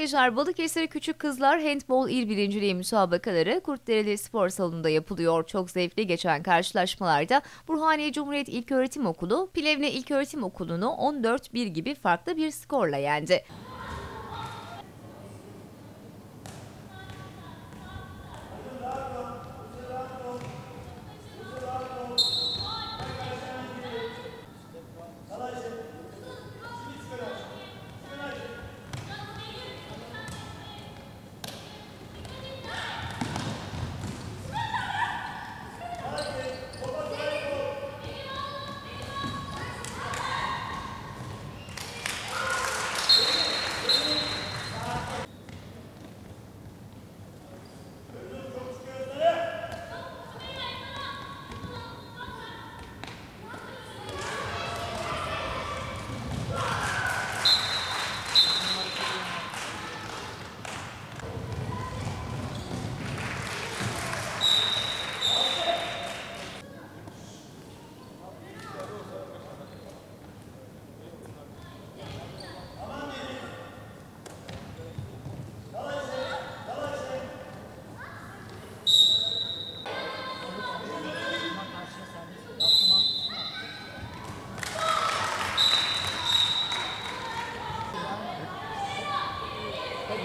Arkadaşlar Balıkesir Küçük Kızlar Handbol İl Birinciliği müsabakaları Kurtdereli Spor Salonu'nda yapılıyor. Çok zevkli geçen karşılaşmalarda Burhaniye Cumhuriyet İlköğretim Okulu, Plevne İlköğretim Okulu'nu 14-1 gibi farklı bir skorla yendi.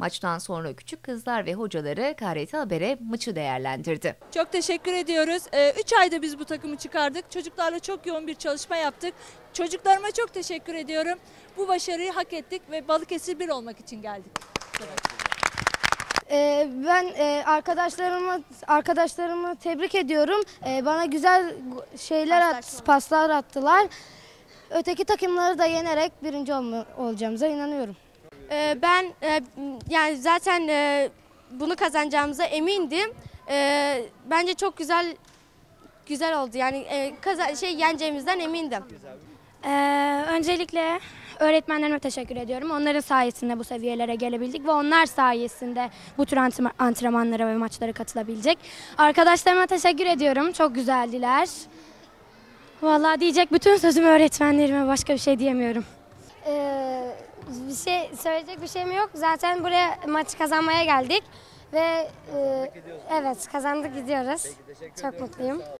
Maçtan sonra küçük kızlar ve hocaları KRT Haber'e maçı değerlendirdi. Çok teşekkür ediyoruz. 3 ayda biz bu takımı çıkardık. Çocuklarla çok yoğun bir çalışma yaptık. Çocuklarıma çok teşekkür ediyorum. Bu başarıyı hak ettik ve Balıkesir bir olmak için geldik. Ee, ben e, arkadaşlarımı arkadaşlarımı tebrik ediyorum. Ee, bana güzel şeyler at, paslar attılar. Öteki takımları da yenerek birinci olma, olacağımıza inanıyorum. Ee, ben e, yani zaten e, bunu kazanacağımıza emindim. Ee, bence çok güzel güzel oldu. Yani e, kaza- şey yeneceğimizden emindim. Ee, öncelikle öğretmenlerime teşekkür ediyorum. Onların sayesinde bu seviyelere gelebildik ve onlar sayesinde bu tür antrenman- antrenmanlara ve maçlara katılabilecek. Arkadaşlarıma teşekkür ediyorum. Çok güzeldiler. Vallahi diyecek bütün sözümü öğretmenlerime başka bir şey diyemiyorum. Ee, bir şey söyleyecek bir şeyim yok. Zaten buraya maçı kazanmaya geldik ve e, evet kazandık gidiyoruz. Çok mutluyum.